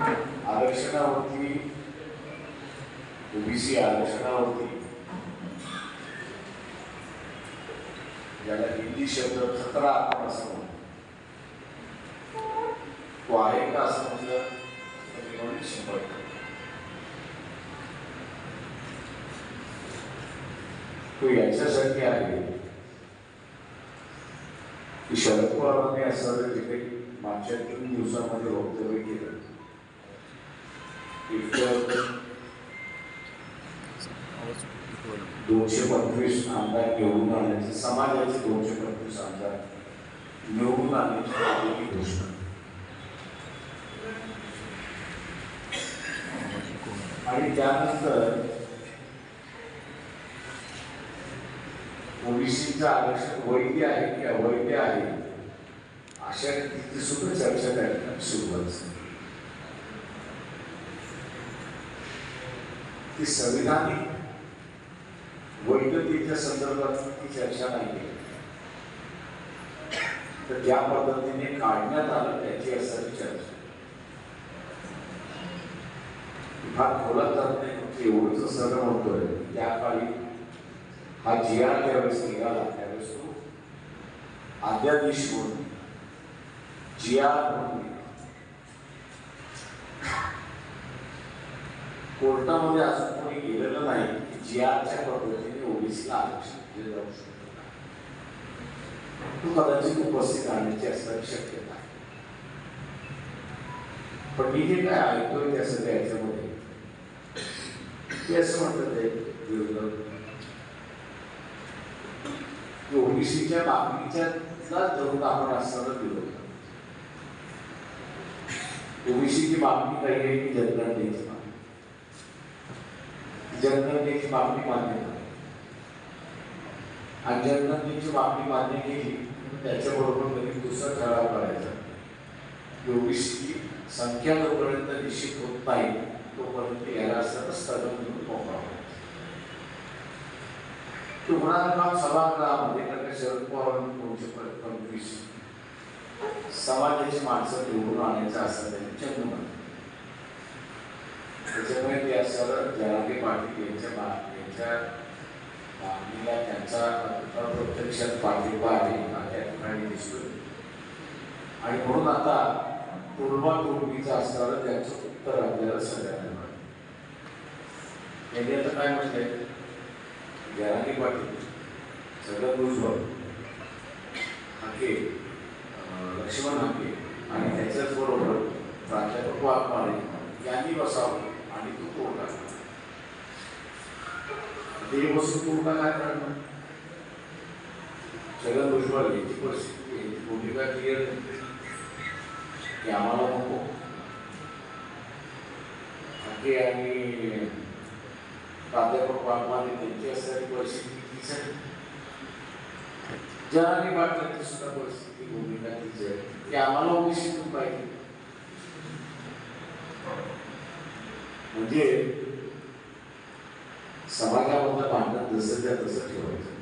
आरक्षणावरती OBC आरक्षणावरती ज्याला हिंदी शब्द खतरा आपण असं म्हणतो तो आहे का असं म्हटलं शंभर तो याच्यासाठी आहे. की शरद पवारांनी असं जे काही मागच्या तीन दिवसामध्ये वक्तव्य केलं. दोनशे पंचवीस आमदार निवडून आण्याचे समाजाचे दोनशे पंचवीस आमदार निवडून आणण्याची घोषणा. आणि त्यानंतर ओबीसीचं आरक्षण वैध आहे की अवैध आहे अशा रीतीची सुद्धा चर्चा करण्यास सुरुवात झाली. ती संविधानिक वैधतेच्या संदर्भात ती चर्चा नाही केली. तर ज्या पद्धतीने काढण्यात आलं त्याची असावी चर्चा. फार खोलात जात नाही एवढंच सगळं म्हणतोय त्या काळी हा जी आर ज्यावेळेस निघाला त्यावेळेस तो अध्यादेश म्हणून जी आर म्हणून कोर्टामध्ये असं कोणी गेलेलं नाही की जी आरच्या पद्धतीने ओबीसीला आरक्षण दिले जाऊ शकत तो कदाचित उपस्थित राहण्याची असणारी शक्यता आहे. पण मी जे काय ऐकतोय त्या सगळ्या याच्यामध्ये ते असं म्हणतात ते ओबीसीच्या मागणीच्या धरून आपण असणारा दिलं ओबीसीची मागणी काही आहे की जनगणनेची? जनगणनेची मागणी मान्य नाही आणि जनगणनेची मागणी मान्य केली त्याच्याबरोबर कधी दुसरा ठराव करायचा. की संख्या जोपर्यंत निश्चित होत नाही तोपर्यंत याला सतत स्थगन देऊन मोकळा तुम्हाला सभागृहामध्ये कारण शरद पवारांनी दोनशे प- पंचवीस समाजाची माणसं निवडून आणायचं असं त्यांनी चंद्रमध्ये म्हणलं. त्याच्यामुळे ते असं जरांगे पाटील यांच्या मा यांच्या मागणीला त्यांचा अप्रत्यक्षात पाठिंबा आहे हा त्या ठिकाणी दिसतोय. आणि म्हणून आता तुलमा तुलमीचं असणारं त्यांचं उत्तर आपल्याला सगळ्यांना मिळालं त्यांनी आता काय म्हटलंय जरांगे पाटील सगळं भुजबळ हाके लक्ष्मण हाके आणि त्याच्याच बरोबर प्राध्यापक वाघमारे यांनी बसावं आणि तू तोडगा ते वस्तू तोडगा काय करणार छगन भुजबळ यांची परिस्थिती यांची भूमिका क्लिअर की आम्हाला नको हाके आणि प्राध्यापक वाघमारे त्यांची असणारी परिस्थिती तीच आहे जरांगे पाटलांची सुद्धा परिस्थिती भूमिका तीच आहे की आम्हाला ओबीसीतून पाहिजे म्हणजे समाजामधलं भांडण जसं त्या तसं ठेवायचं.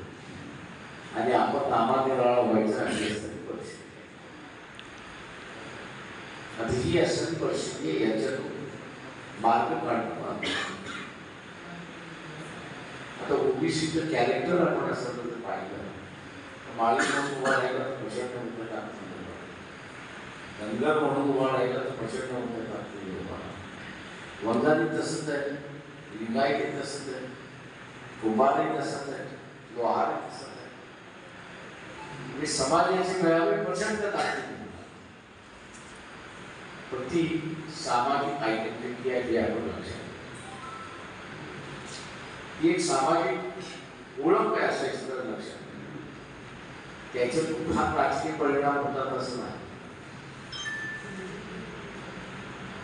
आणि आपण नामानिराळा व्हायचं अशी असणारी परिस्थिती. आता ही असणारी परिस्थिती आहे याच्यातून मार्ग काढणं आता ओबीसीचं कॅरेक्टर आपण असं जर पाहिलं तर म्हणून उभा राहिला तर प्रचंड मोठं टाकतील धनगर म्हणून उभा राहिला तर प्रचंड मोठं टाकतील उभा तसंच आहे लिंगायती तसंच आहे. कुंभारही तसंच आहे लोहार तसंच आहे म्हणजे समाजाची मिळावी प्रचंड ताकद पण ती सामाजिक आयडेंटिटी आहे जी आपण लक्षात घ्या. ती एक सामाजिक ओळख काय असायची तर लक्षात त्याचे त्याच्यातून राजकीय परिणाम होतात असं नाही।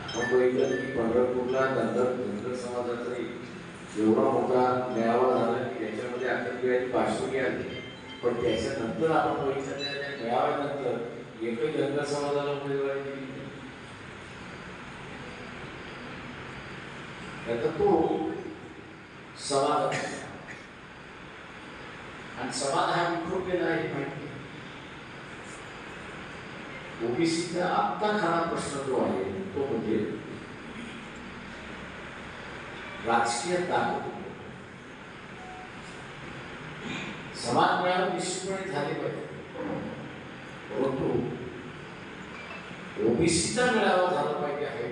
आपण बघितलं की पंढरपूरला नंतर धनगर समाजाचं एक एवढा मोठा मेळावा झाला की त्याच्यामध्ये आतंकवादी पार्श्वगी आली. पण त्याच्यानंतर आपण बघितलं त्या मेळाव्यानंतर एकही जनता समाजाला उमेदवारी दिली त्याचा तो समाज आणि समाज हा विखुरलेला आहे माहिती. ओबीसीचा आत्ता खरा प्रश्न जो आहे तो म्हणजे राजकीय ताकद समान मिळावे निश्चितपणे झाले पाहिजे. परंतु ओबीसीचा मेळावा झाला पाहिजे आहे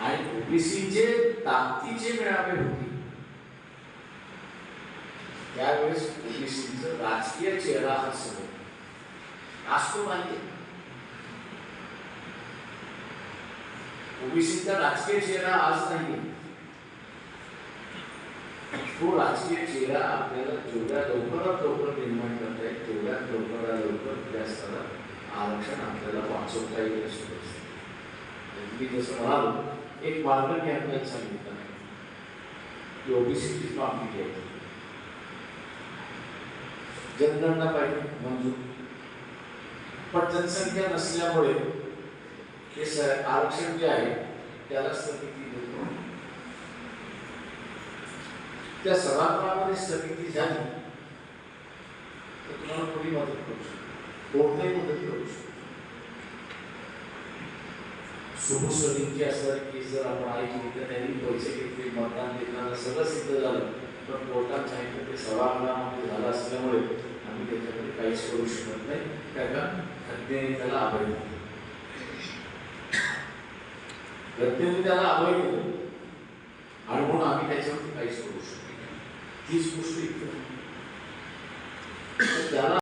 आणि ओबीसीचे ताकदीचे मेळावे होते त्यावेळेस ओबीसीचं राजकीय चेहरा हा समोर तो माहिती ओबीसीचा राजकीय चेहरा आज नाही तो राजकीय चेहरा आपल्याला जेवढ्या लवकरात लवकर निर्माण करता येईल तेवढ्या लवकरात लवकर त्या स्तरात आरक्षण आपल्याला वाचवता येईल अशी परिस्थिती. मी जसं म्हणालो एक मार्ग मी आपल्याला सांगितलं. आहे की ओबीसीची मागणी घ्यायची जनगणना पाहिजे मंजूर. पण जनसंख्या नसल्यामुळे हे? आरक्षण जे आहे त्याला स्थगिती देतो त्या सभागृहामध्ये करू शकतो कोणत्याही मदत करू। शकतो सुभसोनीची असणारी केस जर आपण ऐकली तर त्यांनी पैसे घेतले मतदान देताना सगळं सिद्ध झालं पण कोर्टात सांगितलं ते सभागृहामध्ये झालं असल्यामुळे आम्ही त्याच्यामध्ये काहीच करू शकत नाही त्याला अभय दिले घटनेने त्याला अभय केलं आणि म्हणून आम्ही त्याच्यावरती काहीच करू शकतो तीच गोष्ट त्याला